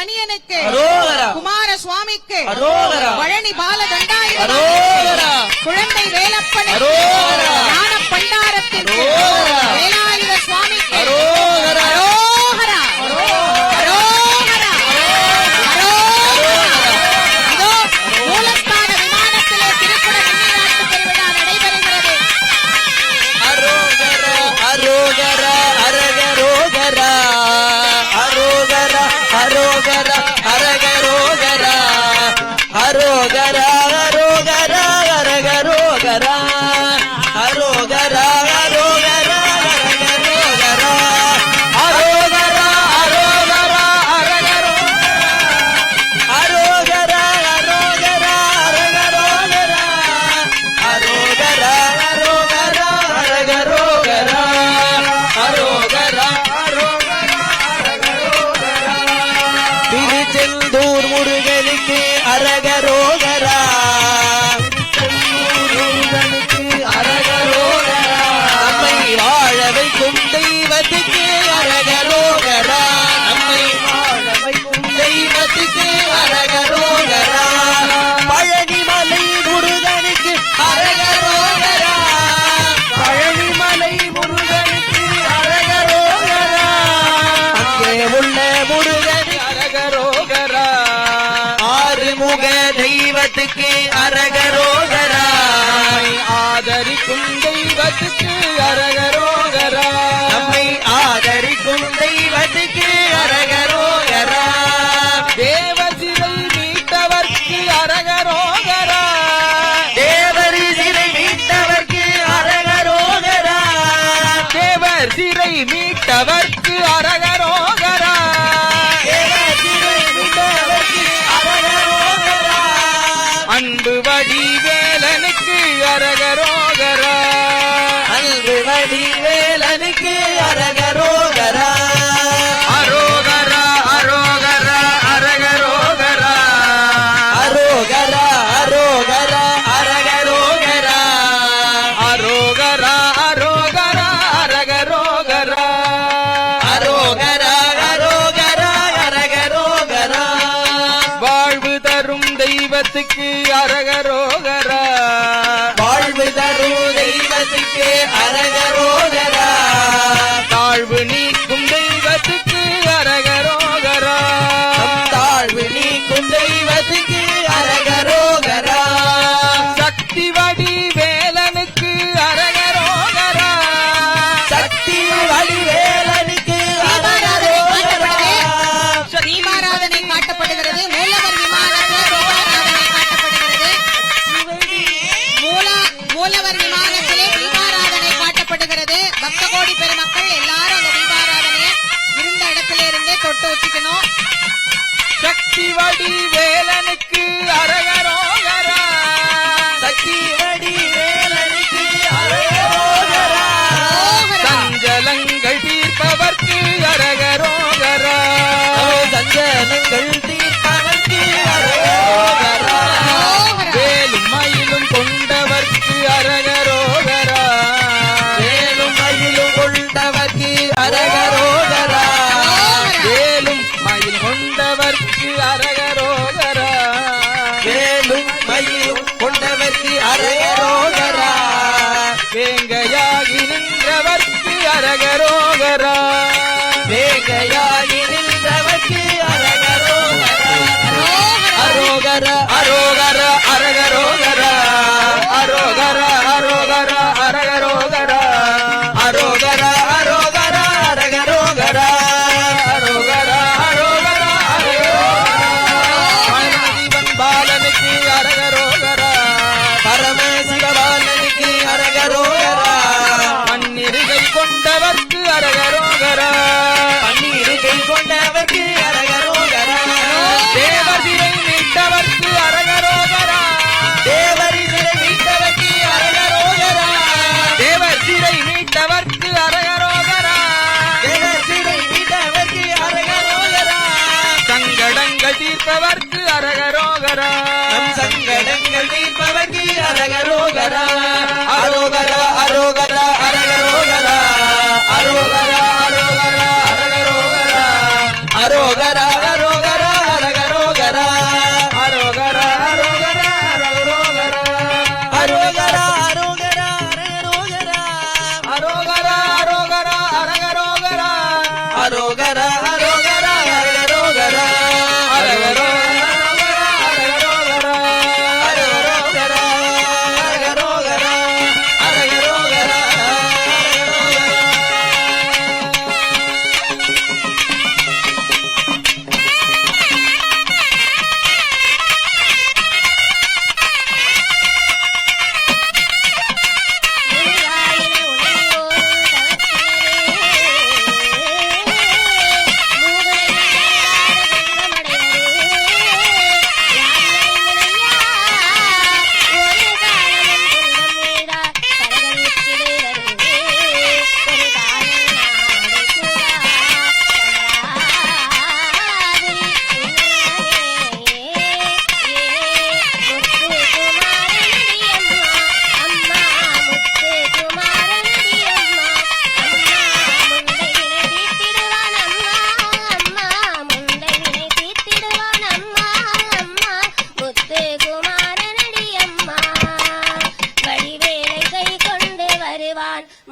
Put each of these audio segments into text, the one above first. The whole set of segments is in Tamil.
சுப்பிரமணியனுக்கு குமார சுவாமிக்கு பழனி பாலதண்டாயிரம் குழந்தை வேலப்பனுக்கு முருகன் அரகரோகரா. ஆறுமுக தெய்வத்துக்கு அரகரோகரா. ஆதரிக்கும் தெய்வத்துக்கு அரகரோகரா. நம்மை ஆதரிக்கும் தெய்வத்துக்கு அரகர. வடிவே தெய்வத்துக்கு அரகரோகரா. மூலவர் விமானத்திலே தீபாராதனை காட்டப்படுகிறது. பக்த கோடி பெருமக்கள் எல்லாரும் அந்த தீபாராதனையை இருந்த இடத்துல இருந்தே தொட்டு வச்சுக்கணும். சக்தி வடி வேலனு கொண்டவர்க்கு அரகரோகரா. வேலும் மயில் கொண்டவர்க்கு அரகரோகரா. வேலும் மயில் கொண்டவர்க்கு அரகரோகரா. வேங்கையாகி நின்றவர்க்கு அரகரோகரா. வேங்கையா தீர்ப்பவர்க்கு அரகரோகரா. நம் சங்கடங்கள் தீர்ப்பவர்க்கு அரகரோகரா. அரோகரா அரோகரா அரகரோகரா. அரோகரா அரோகரா அரகரோகரா. அரோகரா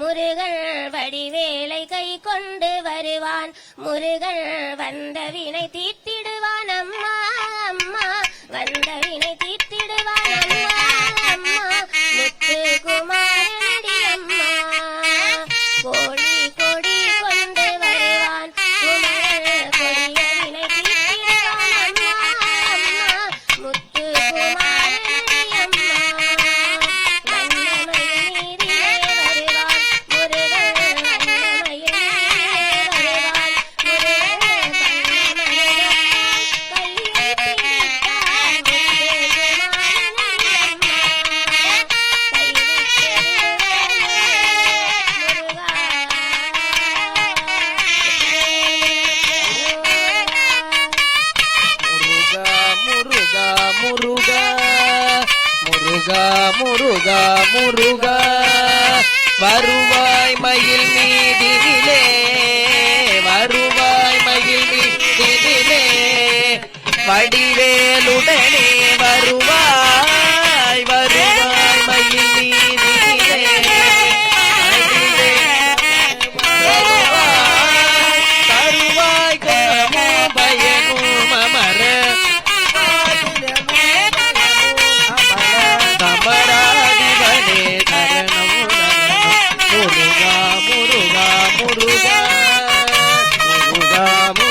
முருகன் வடிவேலை கை கொண்டு வருவான். முருகன் வந்த வினை தீ முருகா முருகா முருகா வருவாய் மயில் மீதிலே வருவாய் மயில் மீதிலே வடிவேலுடனே Vamos.